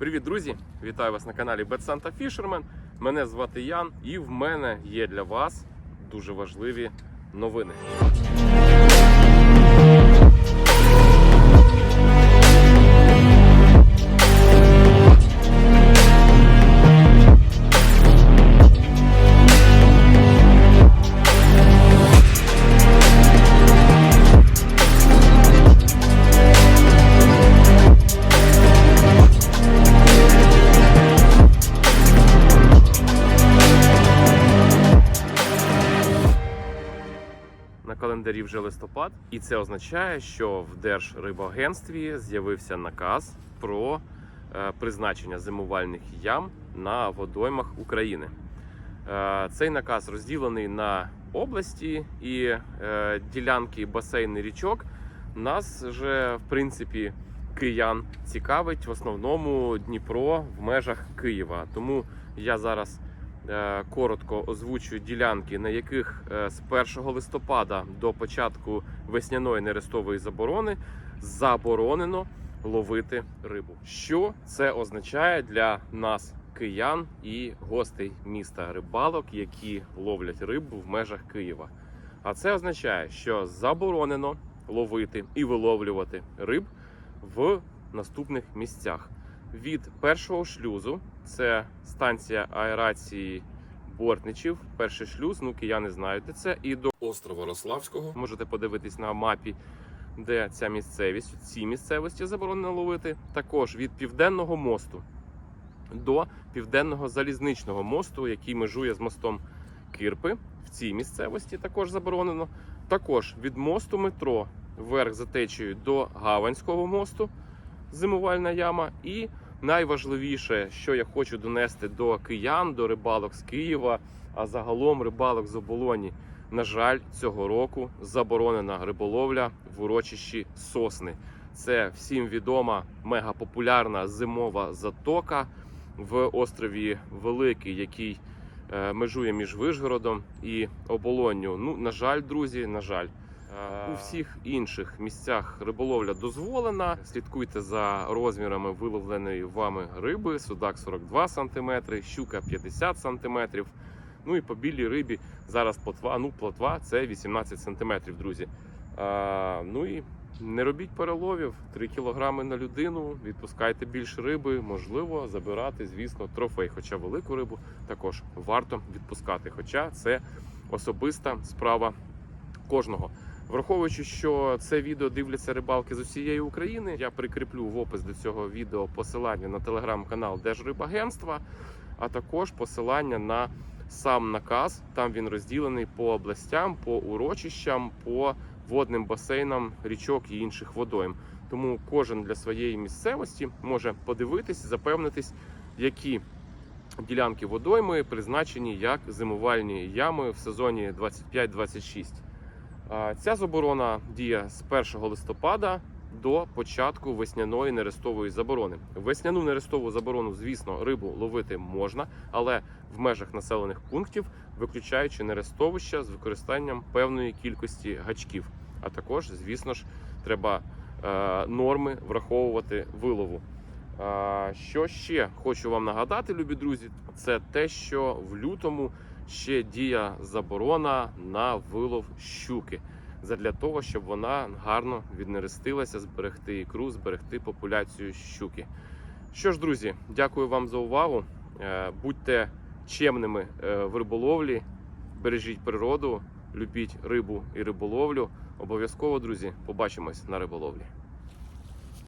Привіт, друзі! Вітаю вас на каналі Bad Santa Fisherman. Мене звати Ян, і в мене є для вас дуже важливі новини. Календарі вже листопад, і це означає, що в Держрибагентстві з'явився наказ про е, призначення зимувальних ям на водоймах України. Е, Цей наказ розділений на області і е, ділянки басейни річок. Нас вже в принципі киян цікавить в основному Дніпро в межах Києва. Тому я зараз коротко озвучую ділянки, на яких е, з 1 листопада до початку весняної нерестової заборони заборонено ловити рибу. Що це означає для нас, киян і гостей міста рибалок, які ловлять рибу в межах Києва? А це означає, що заборонено ловити і виловлювати риб в наступних місцях від першого шлюзу, це станція аерації Бортничів, перший шлюз, ну кияни знають де це, і до острова Рославського. Можете подивитись на мапі, де ця місцевість, в цій місцевості заборонено ловити. Також від південного мосту до південного залізничного мосту, який межує з мостом Кирпи. В цій місцевості також заборонено. Також від мосту метро вверх за течією до Гаванського мосту зимувальна яма. І найважливіше, що я хочу донести до киян, до рибалок з Києва, а загалом рибалок з оболоні. На жаль, цього року заборонена риболовля в урочищі Сосни. Це всім відома мегапопулярна зимова затока в острові Великий, який е, межує між Вишгородом і оболонню. Ну, на жаль, друзі, на жаль. У всіх інших місцях риболовля дозволена. Слідкуйте за розмірами виловленої вами риби. Судак 42 см, щука 50 см. Ну і по білій рибі зараз плотва. Ну, плотва це 18 см, друзі. А, ну і не робіть переловів 3 кг на людину. Відпускайте більше риби. Можливо, забирати, звісно, трофей. Хоча велику рибу також варто відпускати. Хоча це особиста справа кожного. Враховуючи, що це відео дивляться рибалки з усієї України, я прикріплю в опис до цього відео посилання на телеграм-канал Держрибагентства, а також посилання на сам наказ. Там він розділений по областям, по урочищам, по водним басейнам річок і інших водойм. Тому кожен для своєї місцевості може подивитись, запевнитись, які ділянки водойми призначені як зимувальні ями в сезоні 25-26. Ця заборона діє з 1 листопада до початку весняної нерестової заборони. Весняну нерестову заборону, звісно, рибу ловити можна, але в межах населених пунктів, виключаючи нерестовища з використанням певної кількості гачків. А також, звісно ж, треба е, норми враховувати вилову. Що ще хочу вам нагадати, любі друзі, це те, що в лютому ще діє заборона на вилов щуки. Задля того, щоб вона гарно віднерестилася, зберегти ікру, зберегти популяцію щуки. Що ж, друзі, дякую вам за увагу. Е, Будьте чемними е, в риболовлі, бережіть природу, любіть рибу і риболовлю. Обов'язково, друзі, побачимось на риболовлі.